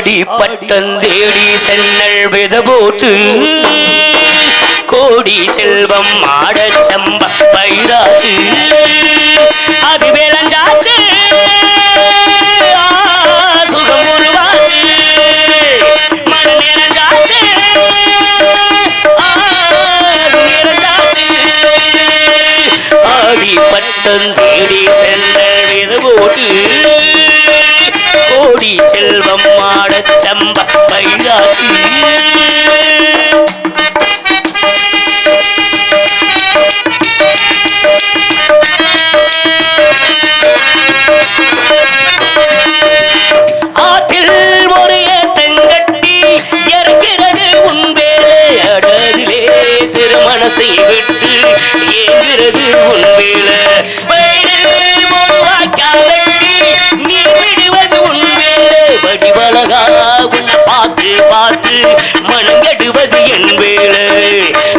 ஆடி பட்டந்தேடி சென்னல் வித போட்டு கோடி செல்வம் ஆடச் சம்ப பைராச்சு அது விளைஞ்சாச்சு சுகம் உருவாச்சு நிறைஞ்சாச்சு ஆடி பட்டம் தேடி செல்ல போட்டு கோடி செல்வம் ஆடச் சம்ப பைராச்சு ஆற்றில் ஒரு ஏத்தங்கட்டி இறக்கிறது உன் வேலை. அடதிலே சிறு மனசை மனங்கடுவது என் வேலை.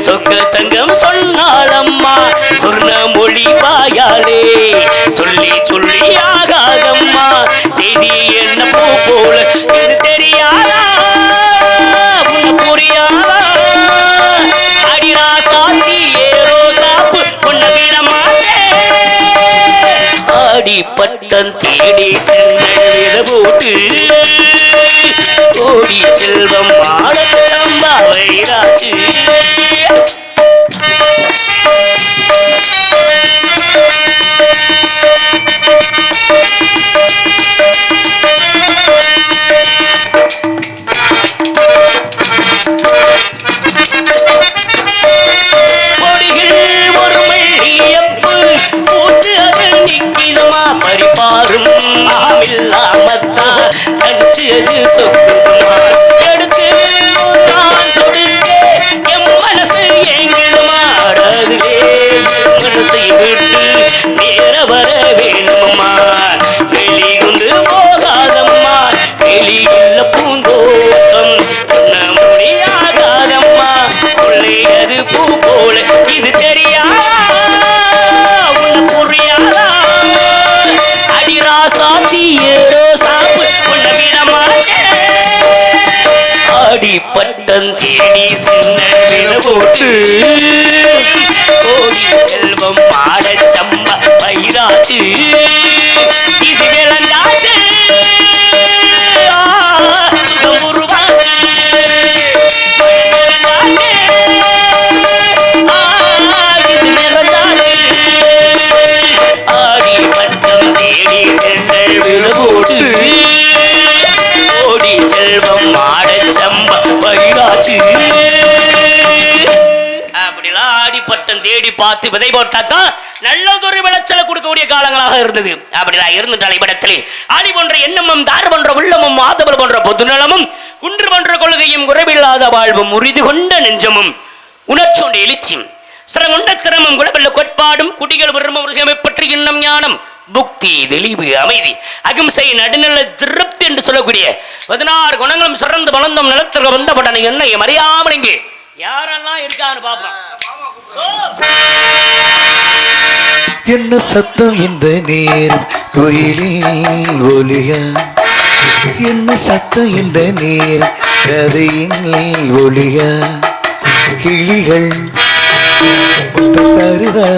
சொக்க தங்கம் சொன்னாள் அம்மா சொன்ன மொழி வாயாலே. சொல்லி சொல்லியா பட்டம் தேடி சென்றூட்டு கோடி செல்வம் ஆடத்தம்பா வைராச்சு ராஜு இல்லாமத்தான் கடிச்சு அது எடுத்து நான் கொடுக்க என் மனசு ஏங்கிடுமா மனசை விட்டு நேர வர வேணுமா? வெளியுண்டு போகாதம்மா வெளியில்ல பூந்தோட்டம். முடியாகாதம்மா பூ போல தேடி சின்ன போட்டு கோடி செல்வம் ஆடச் சம்ப பயிராச்சு இது விளங்காச்சு ஆடி பட்டம் தேடி சென்ற செல்வம் ஆடச் சம்ப அப்படிலாம் ஆடி தேடி பார்த்து விதை போட்டாதான் நல்லதொரு விளைச்சலை கொடுக்கக்கூடிய காலங்களாக இருந்தது. அப்படிலாம் இருந்துட்டால் இவ்விடத்திலே ஆடி போன்ற எண்ணமும் தார் போன்ற உள்ளமும் மாதவல் போன்ற பொதுநலமும் குன்று போன்ற கொள்கையும் குறைவில்லாத வாழ்வும் உறுதி கொண்ட நெஞ்சமும் உணர்ச்சோண்ட எழுச்சியும் சிறகுண்ட திறமும் குணவல்ல கோட்பாடும் குடிகள் விரும்பும் பற்றி இன்னம் ஞானம் புக்தி தெளிவு அமைதி அகிம்சை நடுநிலை திருப்தி என்று சொல்லக்கூடிய பதினாறு குணங்களும் சிறந்து வளர்ந்தும் நிலத்திற்கு வந்தப்பட்ட என்ன மறியாமல் இங்கே யாரெல்லாம் இருக்கான்னு பார்ப்போம். என்ன சத்தம் இந்த நேரம்? கோயிலில் ஒலியா என்ன சத்தம் இந்த நேரம்? கதையின் ஒலியா கிளிகள் தருதா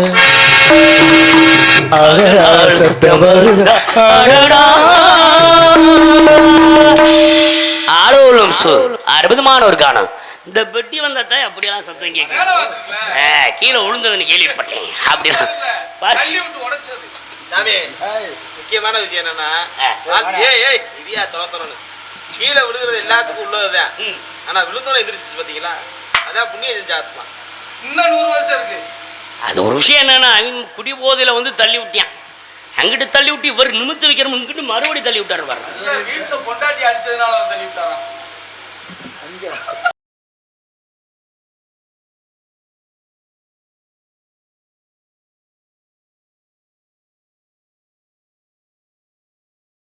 அகரால் சத்தம் வருதா சு அற்புதமான ஒரு கானம். இந்த பெட்டி வந்தாத்தான் அப்படியெல்லாம் சத்தம் கேட்கும். கீழே விழுந்ததுன்னு கேள்விப்பட்டேன். அப்படிதான். முக்கியமான விஷயம் என்னன்னா ஆ. நான் ஏய் ஏய் இடியா தொலை தொலைன்னு. கீழே விழுகிறது எல்லாத்துக்கும் உள்ளதுதான். ஆனா விழுந்தோட எந்திரிச்சு பாத்தீங்களா? அதான் புண்ணியம் செஞ்ச ஆத்மா இன்னும் நூறு வருஷம் இருக்கு. அது ஒரு விஷயம் என்னன்னா அவன் குடி போதையில வந்து தள்ளி விட்டான். அங்கிட்டு தள்ளி விட்டு இவர் நிமித்து வைக்கணும் இங்கிட்டு மறுபடியும் தள்ளி விட்டாரு பாரு